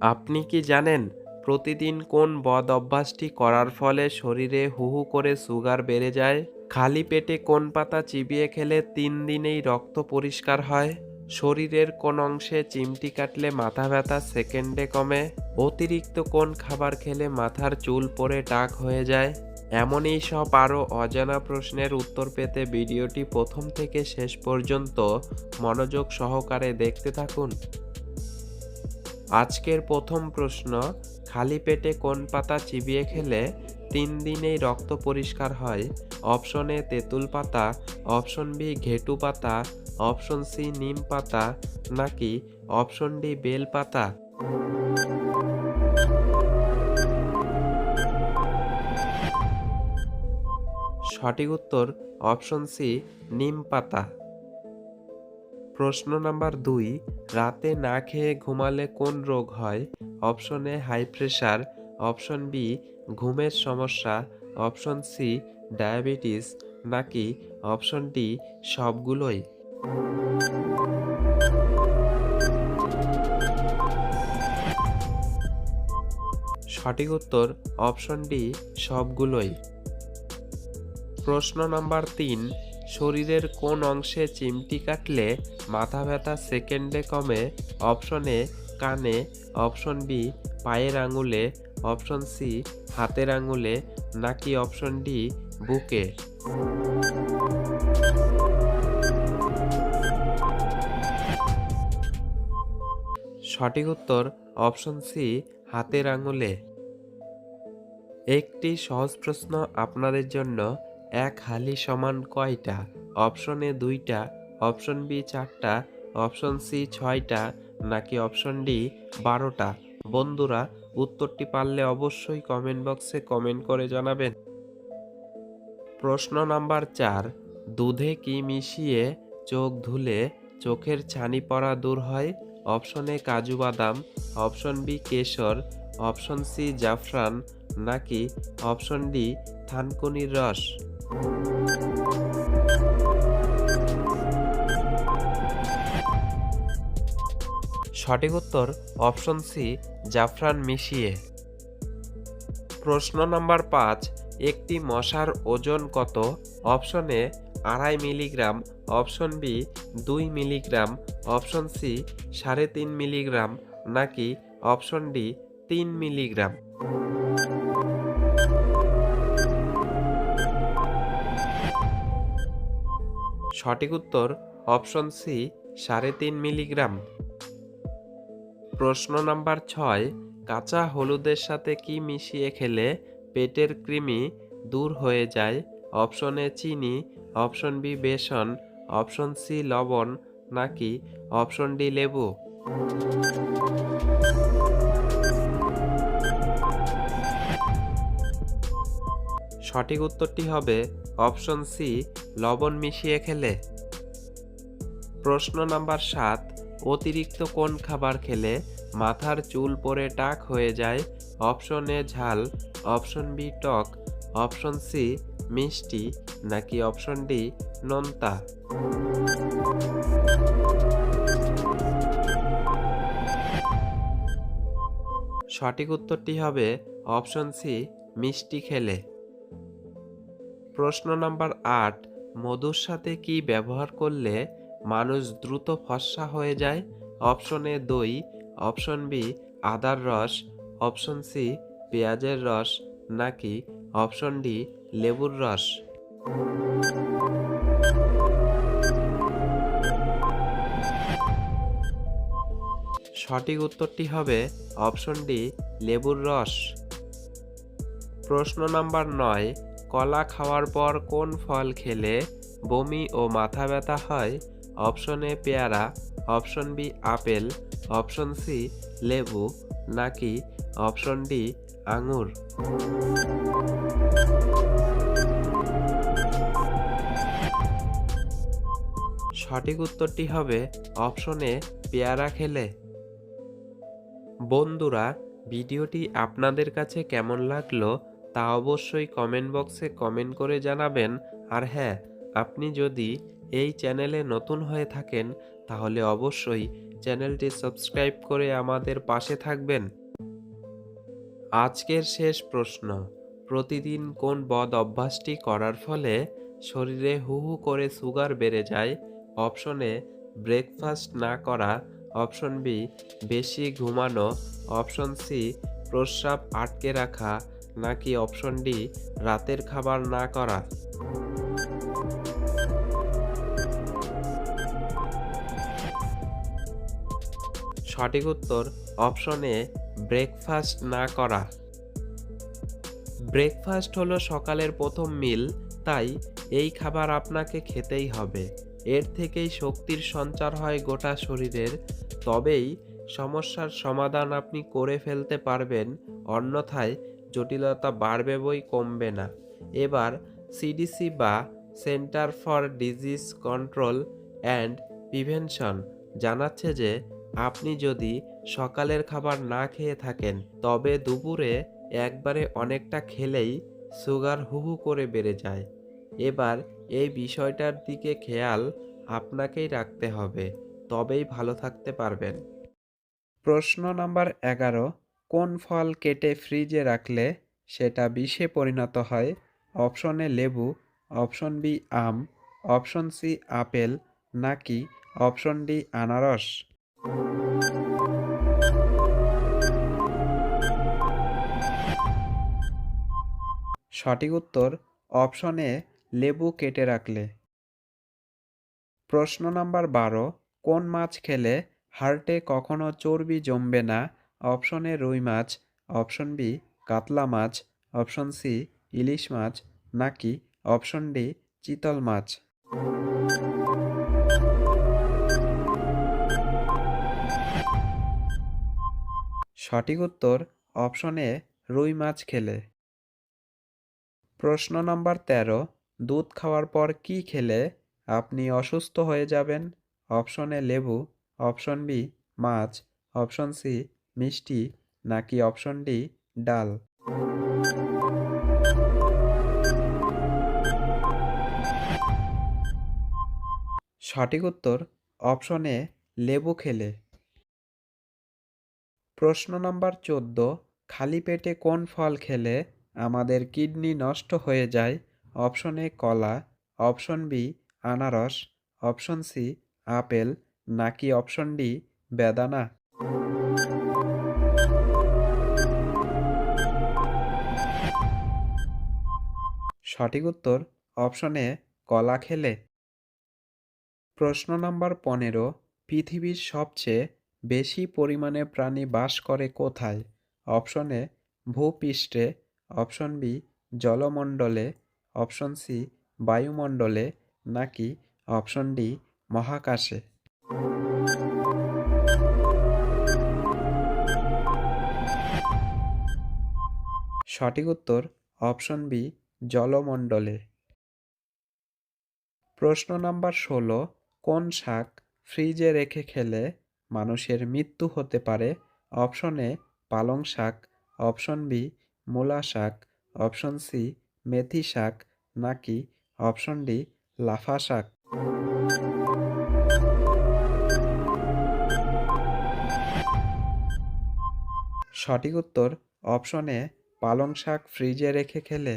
আপনি কি জানেন প্রতিদিন কোন বদ অভ্যাসটি করার ফলে শরীরে হু হু করে সুগার বেড়ে যায়? খালি পেটে কোন পাতা চিবিয়ে খেলে তিন দিনেই রক্ত পরিষ্কার হয়? শরীরের কোন অংশে চিমটি কাটলে মাথা ব্যথা সেকেন্ডে কমে? অতিরিক্ত কোন খাবার খেলে মাথার চুল পরে টাক হয়ে যায়? এমনই সব আরও অজানা প্রশ্নের উত্তর পেতে ভিডিওটি প্রথম থেকে শেষ পর্যন্ত মনোযোগ সহকারে দেখতে থাকুন। আজকের প্রথম প্রশ্ন, খালি পেটে কোন পাতা চিবিয়ে খেলে তিন দিনেই রক্ত পরিষ্কার হয়? অপশন এ তেঁতুল পাতা, অপশন বি ঘেটু পাতা, অপশন সি নিম পাতা, নাকি অপশন ডি বেল পাতা? সঠিক উত্তর, অপশন সি নিম পাতা। প্রশ্ন নাম্বার দুই, রাতে না খেয়ে ঘুমালে কোন রোগ হয়? Option A, high pressure option B, ঘুমের সমস্যা। Option C, diabetes. নাকি অপশন ডি, সবগুলোই? সঠিক উত্তর, অপশন ডি, সবগুলোই। প্রশ্ন নাম্বার তিন শরীরের কোন অংশে চিমটি কাটলে মাথা ব্যথা সেকেন্ডে কমে, অপশন এ কানে, অপশন বি পায়ের আঙুলে, অপশন সি হাতের আঙুলে, নাকি অপশন ডি বুকে? সঠিক উত্তর অপশন সি হাতের আঙুলে। একটি সহজ প্রশ্ন আপনাদের জন্য এক হালি সমান কয়টা? অপশন এ দুইটা, অপশন বি চারটা, অপশন সি ছয়টা, নাকি অপশন ডি বারোটা? বন্ধুরা, উত্তরটি পারলে অবশ্যই কমেন্ট বক্সে কমেন্ট করে জানাবেন। প্রশ্ন নাম্বার চার, দুধে কি মিশিয়ে চোখ ধুলে চোখের ছানি পড়া দূর হয়? অপশন এ কাজু বাদাম, অপশন বি কেশর, অপশন সি জাফরান, নাকি অপশন ডি থানকুনির রস? সঠিক উত্তর অপশন সি জাফরান মিশিয়ে। প্রশ্ন নাম্বার পাঁচ, একটি মশার ওজন কত? অপশন এ আড়াই মিলিগ্রাম। অপশন বি দুই মিলিগ্রাম। অপশন সি সাড়ে তিন মিলিগ্রাম। নাকি অপশন ডি তিন মিলিগ্রাম? সঠিক উত্তর অপশন সি, সাড়ে তিন মিলিগ্রাম। প্রশ্ন নাম্বার ছয়, কাঁচা হলুদের সাথে কি মিশিয়ে খেলে পেটের কৃমি দূর হয়ে যায়? অপশন এ চিনি, অপশন বি বেসন, অপশন সি লবণ নাকি অপশন ডি লেবু? সঠিক উত্তরটি হবে অপশন সি, লবণ মিশিয়ে খেলে। প্রশ্ন নাম্বার সাত, অতিরিক্ত কোন খাবার খেলে মাথার চুল পরে টাক হয়ে যায়? অপশন এ, ঝাল। অপশন বি, টক। অপশন সি, মিষ্টি। নাকি অপশন ডি, নোনতা? সঠিক উত্তরটি হবে অপশন সি, মিষ্টি খেলে। প্রশ্ন নাম্বার আট, মধুর সাথে কি ব্যবহার করলে মানুষ দ্রুত ফর্সা হয়ে যায়? অপশন এ দই, অপশন বি, আদার রস, অপশন সি, পেঁয়াজের রস, নাকি অপশন ডি, লেবুর রস? সঠিক উত্তরটি হবে অপশন ডি, লেবুর রস। প্রশ্ন নাম্বার নয় কলা খাওয়ার পর কোন ফল খেলে বমি ও মাথা ব্যথা হয়? অপশন এ পেয়ারা, option B apple, option C লেবু, নাকি অপশন ডি আঙুর? সঠিক উত্তরটি হবে অপশন এ পেয়ারা খেলে। বন্ধুরা, ভিডিওটি আপনাদের কাছে কেমন লাগল তা অবশ্যই কমেন্ট বক্সে কমেন্ট করে জানাবেন। আর হ্যাঁ আপনি যদি এই চ্যানেলে নতুন হয়ে থাকেন, তাহলে অবশ্যই চ্যানেলটি সাবস্ক্রাইব করে আমাদের পাশে থাকবেন। আজকের শেষ প্রশ্ন, প্রতিদিন কোন বদ অভ্যাসটি করার ফলে শরীরে হু হু করে সুগার বেড়ে যায়? অপশন এ ব্রেকফাস্ট না করা। অপশন বি বেশি ঘুমানো। অপশন সি প্রস্রাব আটকে রাখা। নাকি অপশন ডি, রাতের খাবার না করা? সঠিক উত্তর, অপশন এ, ব্রেকফাস্ট না করা। ব্রেকফাস্ট হলো সকালের প্রথম মিল, তাই এই খাবার আপনাকে খেতেই হবে। এর থেকেই শক্তির সঞ্চার হয় গোটা শরীরের। তবেই সমস্যার সমাধান আপনি করে ফেলতে পারবেন, অন্যথায় জটিলতা বাড়বে বই কমবে না। এবার সিডিসি বা centre for disease control and prevention জানাচ্ছে যে, আপনি যদি সকালের খাবার না খেয়ে থাকেন, তবে দুপুরে একবারে অনেকটা খেলেই সুগার হু হু করে বেড়ে যায়। এবার এই বিষয়টার দিকে খেয়াল আপনাকেই রাখতে হবে, তবেই ভালো থাকতে পারবেন। প্রশ্ন নাম্বার এগারো কোন ফল কেটে ফ্রিজে রাখলে সেটা বিষে পরিণত হয়? অপশন এ লেবু, অপশন বি আম, অপশন সি আপেল, নাকি অপশন ডি আনারস? সঠিক উত্তর অপশনে লেবু কেটে রাখলে। প্রশ্ন নাম্বার বারো, কোন মাছ খেলে হার্টে কখনো চর্বি জমবে না? অপশনে রুই মাছ, অপশন বি কাতলা মাছ, অপশন সি ইলিশ মাছ, নাকি অপশন ডি চিতল মাছ? সঠিক উত্তর অপশনে রুই মাছ খেলে। প্রশ্ন নম্বর তেরো, দুধ খাওয়ার পর কি খেলে? আপনি অসুস্থ হয়ে যাবেন। অপশন এ লেবু, অপশন বি মাছ, অপশন সি মিষ্টি নাকি অপশন ডি, ডাল? সঠিক উত্তর অপশন এ, লেবু খেলে। প্রশ্ন নম্বর চোদ্দ, খালি পেটে কোন ফল খেলে আমাদের কিডনি নষ্ট হয়ে যায়? অপশন এ, কলা। অপশন বি, আনারস। Option C, apple. নাকি অপশন ডি, বেদানা? সঠিক উত্তর অপশনে কলা খেলে। প্রশ্ন নাম্বার পনেরো, পৃথিবীর সবচেয়ে বেশি পরিমাণে প্রাণী বাস করে কোথায়? অপশন ভূপৃষ্ঠে অপশন বি জলমণ্ডলে অপশন সি বায়ুমণ্ডলে, নাকি অপশন ডি মহাকাশে? সঠিক উত্তর অপশন বি জলমণ্ডলে। প্রশ্ন নাম্বার ষোলো, কোন শাক ফ্রিজে রেখে খেলে মানুষের মৃত্যু হতে পারে? অপশন এ, পালং শাক, অপশন বি, মূলা শাক, অপশন সি, মেথি শাক, নাকি অপশন ডি, লাফা শাক? সঠিক উত্তর, অপশন এ, পালং শাক ফ্রিজে রেখে খেলে